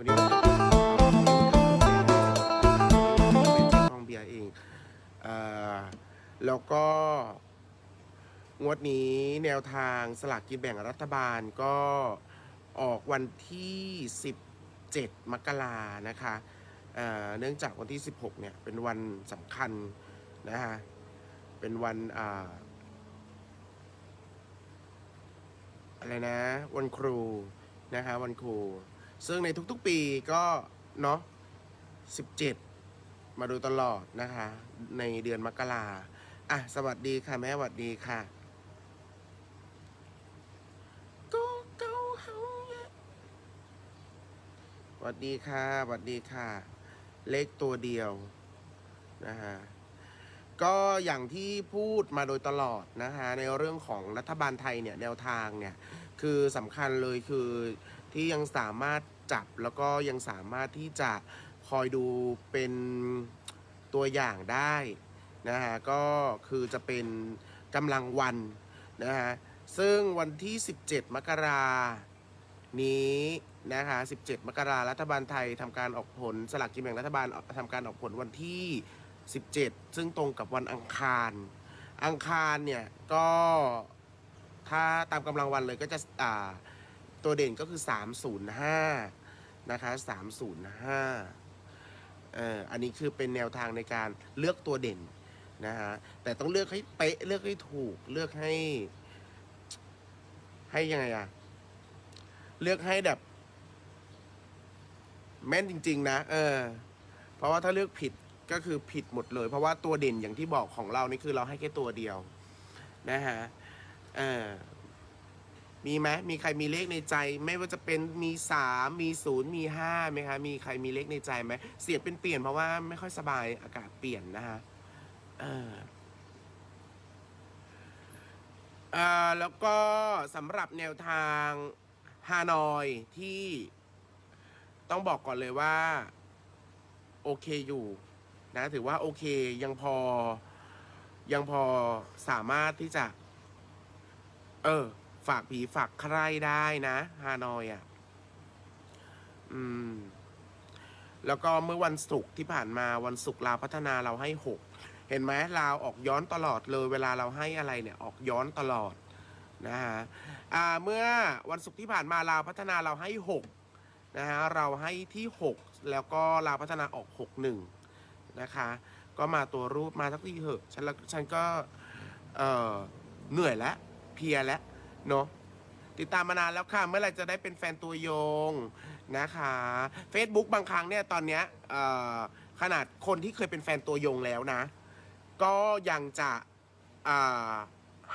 วันนี้วันเป็นเจ้าของเบียร์เองเออแล้วก็ งวดนี้แนวทางสลากกินแบ่งรัฐบาลก็ออกวันที่ 17 มกรานะคะเเนื่องจากวันที่ 16 เนี่ย เป็นวันสำคัญนะฮะ เป็นวันออะไรนะ วันครูนะคะวันครู ซึ่งในทุกๆปีก็เนาะ17 มาโดยตลอดนะคะ ในเดือนมกราอะ สวัสดีค่ะ แม่สวัสดีค่ะก็เกาเฮาสวัสดีค่ะสวัสดีค่ะ เลขตัวเดียวนะฮะก็อย่างที่พูดมาโดยตลอดนะคะในเรื่องของรัฐบาลไทยเนี่ยแนวทางเนี่ยคือสำคัญเลยคือ ที่ยังสามารถจับแล้วก็ยังสามารถที่จะคอยดูเป็นตัวอย่างได้นะฮะก็คือจะเป็นกำลังวันนะฮะซึ่งวันที่ 17 มกรานี้นะคะ 17 มกรารัฐบาลไทยทำการออกผลสลากกินแบ่งรัฐบาลทำการออกผลวันที่ 17 ซึ่งตรงกับวันอังคาร อังคารเนี่ยก็ถ้าตามกำลังวันเลยก็จะอ่า ตัวเด่นก็คือ 305 นะคะ 305เอ่ออันนี้คือเป็นแนวทางในการเลือกตัวเด่นนะฮะ แต่ต้องเลือกให้เป๊ะ เลือกให้ถูก เลือกให้ ให้ยังไงอะเลือกให้แบบ แม่นจริง ๆ นะ เออ เพราะว่าถ้าเลือกผิดก็คือผิดหมดเลย เพราะว่าตัวเด่นอย่างที่บอกของเรานี่คือเราให้แค่ตัวเดียว นะฮะ เออ มีไหมมีใครมีเลขในใจ ไม่ว่าจะเป็นมีสามมีศูนย์มีห้าไหมคะ มีใครมีเลขในใจไหมเสียงเป็นเปลี่ยนเพราะว่าไม่ค่อยสบายอากาศเปลี่ยนนะฮะเออเอ่อแล้วก็สำหรับแนวทางฮานอยที่ต้องบอกก่อนเลยว่า โอเคอยู่นะถือว่าโอเคยังพอ ยังพอสามารถที่จะ เออ ฝากผีฝากใครได้นะฮานอยอะ อืม แล้วก็เมื่อวันศุกร์ที่ผ่านมาวันศุกร์ลาวพัฒนาเราให้หกเห็นไหมลาวออกย้อนตลอดเลย เวลาเราให้อะไรเนี่ย ออกย้อนตลอดนะฮะอ่าเมื่อวันศุกร์ที่ผ่านมาลาวพัฒนาเราให้หกนะฮะเราให้ที่หกแล้วก็ลาวพัฒนาออกหกหนึ่งนะคะ ก็มาตัวรูปมาสักทีเหอะฉันละฉันก็เออเหนื่อยแล้วเพียแล้ว เนาะติดตามมานานแล้วค่ะ เมื่อไหรจะได้เป็นแฟนตัวยงนะคะ Facebook บางครั้งเนี่ยตอนเนี้ยเอ่อขนาดคนที่เคยเป็นแฟนตัวยงแล้วนะ ก็ยังจะอ่า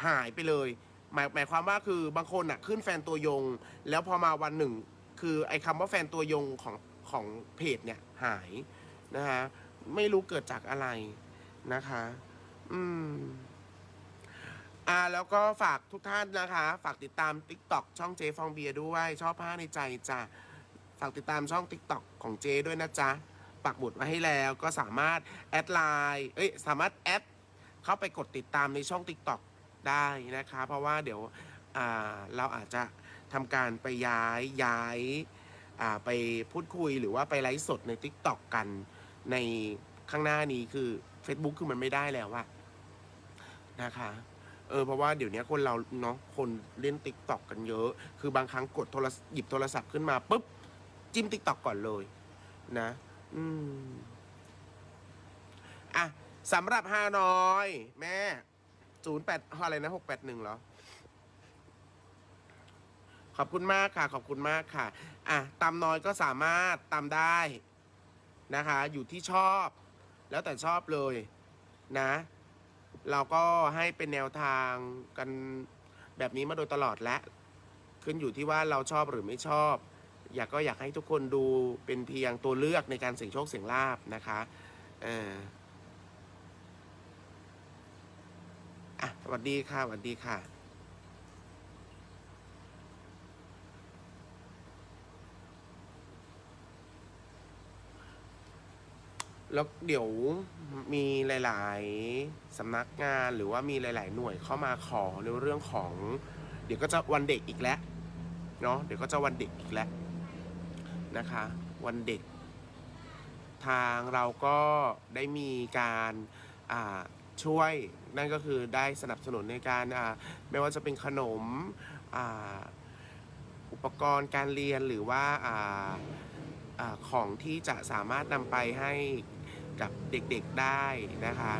หายไปเลย หมายหมายความว่าคือบางคนอะขึ้นแฟนตัวยง แล้วพอมาวันหนึ่ง คือไอ้คำว่าแฟนตัวยงของของเพจเนี่ยหายนะฮะไม่รู้เกิดจากอะไรนะคะ อืม อ่าแล้วก็ฝากทุกท่านนะคะ ฝากติดตาม TikTok ช่องเจฟองเบียร์ด้วยชอบผ้าในใจจ้ะฝากติดตามช่อง TikTok ของเจด้วยนะจ๊ะปักหมุดไว้ให้แล้วก็สามารถแอดไลน์เอ้ยสามารถแอดเข้าไปกดติดตามในช่อง TikTok ได้นะคะ เพราะว่าเดี๋ยวอ่าเราอาจจะทำการไปย้ายย้ายอ่าไปพูดคุยหรือว่าไปไลฟ์สดใน TikTok กันในข้างหน้านี้คือ Facebook คือมันไม่ได้แล้วอะนะคะ เออเพราะว่าเดี๋ยวนี้คนเราเนาะคนเล่น t ิ k t o k กันเยอะ คือบางครั้งกดโทรศัพท์หยิบโทรศัพท์ขึ้นมาปุ๊บจิ้ม t ิ k t o k ก่อนเลย นะ อืมอะสำหรับฮานอย แม่ศูนย์แปดอะไรนะหกแปดหนึ่งเหรอ ขอบคุณมากค่ะ ขอบคุณมากค่ะ อะตำน้อยก็สามารถตำได้นะคะ อยู่ที่ชอบ แล้วแต่ชอบเลยนะ เราก็ให้เป็นแนวทางกันแบบนี้มาโดยตลอดและขึ้นอยู่ที่ว่าเราชอบหรือไม่ชอบ อยากก็อยากให้ทุกคนดูเป็นเพียงตัวเลือกในการเสี่ยงโชคเสี่ยงลาบนะคะเอออะสวัสดีค่ะสวัสดีค่ะ แล้วเดี๋ยวมีหลาย ๆสำนักงานหรือว่ามีหลาย ๆ หน่วยเข้ามาขอในเรื่องของ เดี๋ยวก็จะวันเด็กอีกแล้วเนาะเดี๋ยวก็จะวันเด็กอีกแล้วนะคะ วันเด็ก ทางเราก็ได้มีการช่วยนั่นก็คือได้สนับสนุนในการไม่ว่าจะเป็นขนมออุปกรณ์การเรียนหรือว่าออาของที่จะสามารถนำไปให้ กับเด็กๆได้นะคะ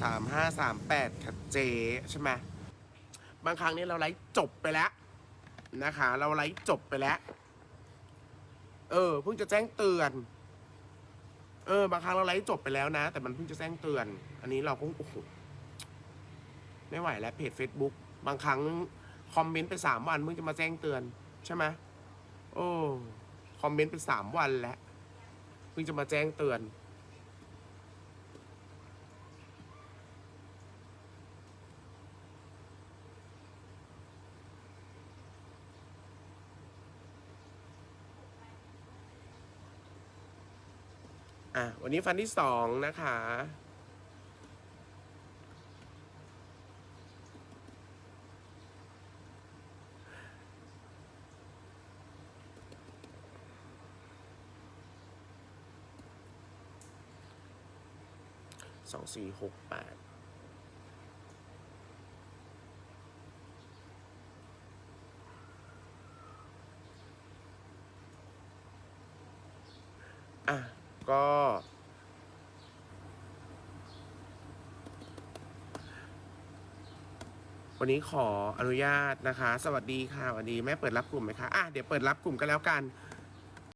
สามห้าสามแปดค่ะเจใช่ไหมบางครั้งนี่เราไลฟ์จบไปแล้วนะคะ เราไลฟ์จบไปแล้ว เออเพิ่งจะแจ้งเตือน เออ บางครั้งเราไลฟ์จบไปแล้วนะ แต่มันเพิ่งจะแจ้งเตือน อันนี้เราก็โอ้โหไม่ไหวแล้วเพจ Facebook บางครั้งคอมเมนต์ไปสามวันเพิ่งจะมาแจ้งเตือน ใช่ไหม โอ้คอมเมนต์ไปสามวันแล้วเพิ่งจะมาแจ้งเตือน อะ วันนี้ฟันที่สองนะคะ สองสี่หกแปดอะ ก็วันนี้ขออนุญาตนะคะ สวัสดีค่ะสวัสดีแม่เปิดรับกลุ่มไหมคะ อะ เดี๋ยวเปิดรับกลุ่มกันแล้วกัน